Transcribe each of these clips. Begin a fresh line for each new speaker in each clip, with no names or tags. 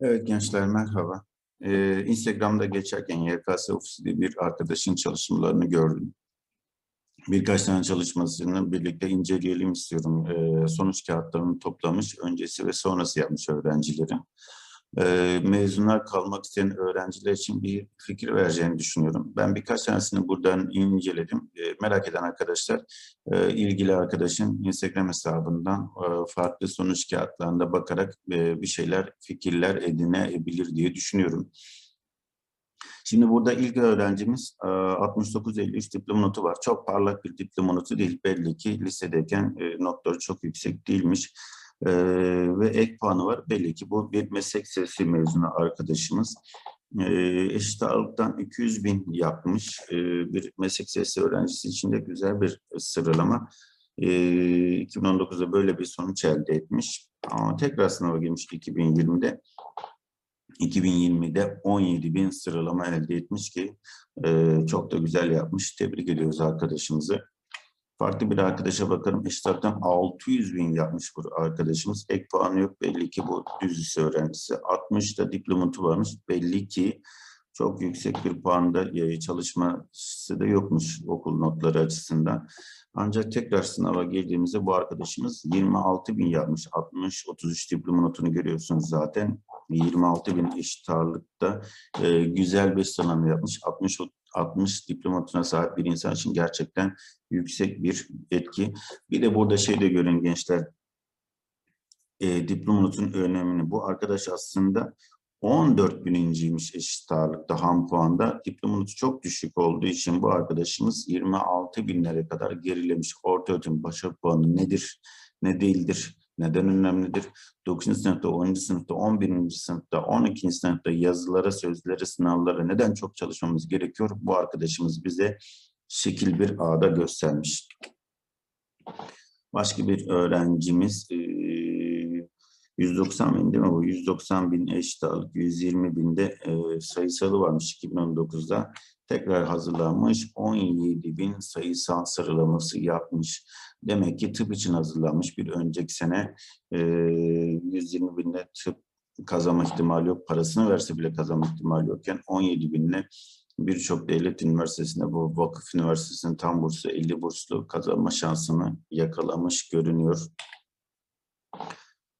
Evet gençler merhaba. Ee, Instagram'da geçerken YKS ofisinde bir arkadaşın çalışmalarını gördüm. Birkaç tane çalışmasını birlikte inceleyelim istiyorum. Ee, sonuç kağıtlarını toplamış, öncesi ve sonrası yapmış öğrencileri. Ee, mezunlar kalmak isteyen öğrenciler için bir fikir vereceğini düşünüyorum. Ben birkaç tanesini buradan inceledim. Ee, merak eden arkadaşlar, e, ilgili arkadaşın Instagram hesabından e, farklı sonuç kağıtlarında bakarak e, bir şeyler, fikirler edinebilir diye düşünüyorum. Şimdi burada ilk öğrencimiz e, 69-53 diploma notu var. Çok parlak bir diploma notu değil. Belli ki lisedeyken notları çok yüksek değilmiş. E, ve ek puanı var. Belli ki bu bir meslek sesi mezunu arkadaşımız. E, eşit ağırlıktan 200 bin yapmış. E, bir meslek sesi öğrencisi için de güzel bir sıralama. E, 2019'da böyle bir sonuç elde etmiş. Ama tekrar sınava girmiş 2020'de. 2020'de 17 bin sıralama elde etmiş ki e, çok da güzel yapmış. Tebrik ediyoruz arkadaşımızı. Farklı bir arkadaşa bakalım. Eşitlerden 600 bin yapmış bu arkadaşımız. Ek puanı yok. Belli ki bu düz lise öğrencisi. 60 da diplomatı varmış. Belli ki çok yüksek bir puanda e, çalışması da yokmuş okul notları açısından. Ancak tekrar sınava girdiğimizde bu arkadaşımız 26 bin yapmış. 60-33 diploma notunu görüyorsunuz zaten. 26 bin eşit ağırlıkta e, güzel bir sınavı yapmış. 60 60 diploma notuna sahip bir insan için gerçekten yüksek bir etki. Bir de burada şey de görün gençler. E, diploma notunun önemini. Bu arkadaş aslında 14 bininciymiş eşit ağırlıkta ham puanda. Diploma notu çok düşük olduğu için bu arkadaşımız 26 binlere kadar gerilemiş. Orta öğretim başarı puanı nedir, ne değildir, neden önemlidir? 9. sınıfta, 10. sınıfta, 11. sınıfta, 12. sınıfta yazılara, sözlere, sınavlara neden çok çalışmamız gerekiyor? Bu arkadaşımız bize şekil bir ağda göstermiş. Başka bir öğrencimiz 190 bin değil mi bu? 190 bin eşit ağırlık, 120 binde e, sayısalı varmış 2019'da. Tekrar hazırlanmış, 17 bin sayısal sıralaması yapmış. Demek ki tıp için hazırlanmış bir önceki sene e, 120 binde tıp kazanma ihtimali yok. Parasını verse bile kazanma ihtimali yokken 17 binle birçok devlet üniversitesinde bu vakıf üniversitesinin tam bursu 50 burslu kazanma şansını yakalamış görünüyor.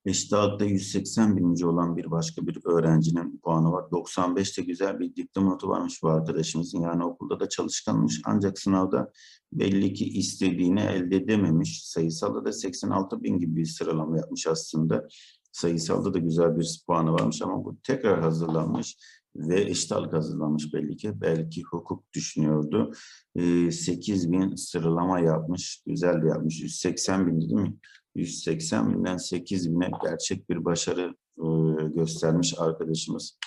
Eşit ağırlıkta 180 bininci olan bir başka bir öğrencinin puanı var. 95'te güzel bir diploma notu varmış bu arkadaşımızın. Yani okulda da çalışkanmış. Ancak sınavda belli ki istediğini elde edememiş. Sayısalda da 86 bin gibi bir sıralama yapmış aslında. Sayısalda da güzel bir puanı varmış ama bu tekrar hazırlanmış ve eşit ağırlık hazırlanmış belli ki. Belki hukuk düşünüyordu. 8 bin sıralama yapmış. Güzel de yapmış. 180 bin değil mi? 180 binden 8 bine gerçek bir başarı e, göstermiş arkadaşımız.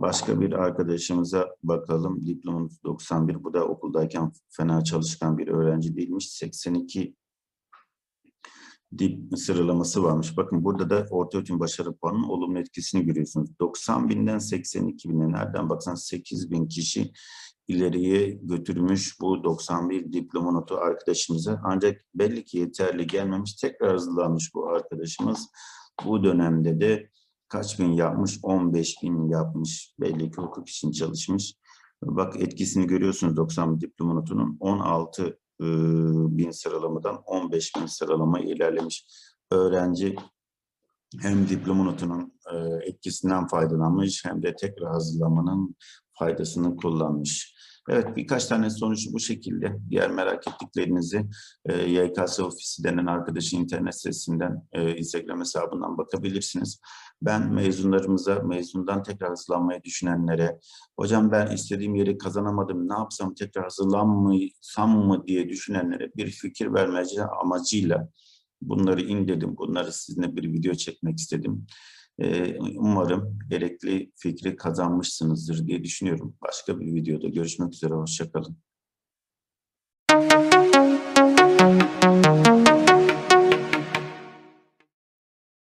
Başka bir arkadaşımıza bakalım. Diplomamız 91. Bu da okuldayken fena çalışkan bir öğrenci değilmiş. 82 dip sıralaması varmış. Bakın burada da orta öğretim başarı puanının olumlu etkisini görüyorsunuz. 90 binden 82 bine nereden baksan 8 bin kişi ileriye götürmüş bu 91 diploma notu arkadaşımıza. Ancak belli ki yeterli gelmemiş. Tekrar hazırlanmış bu arkadaşımız. Bu dönemde de kaç bin yapmış? 15 bin yapmış. Belli ki hukuk için çalışmış. Bak etkisini görüyorsunuz 90 diploma notunun 16 bin sıralamadan 15 bin sıralama ilerlemiş. Öğrenci hem diploma notunun etkisinden faydalanmış hem de tekrar hazırlamanın faydasını kullanmış. Evet birkaç tane sonuç bu şekilde. Diğer merak ettiklerinizi e, YKS ofisi denen arkadaşın internet sitesinden, e, Instagram hesabından bakabilirsiniz. Ben mezunlarımıza, mezundan tekrar hazırlanmayı düşünenlere, hocam ben istediğim yeri kazanamadım, ne yapsam tekrar hazırlanmasam mı diye düşünenlere bir fikir vermeci amacıyla bunları indirdim. Bunları sizinle bir video çekmek istedim. Umarım gerekli fikri kazanmışsınızdır diye düşünüyorum. Başka bir videoda görüşmek üzere, hoşçakalın.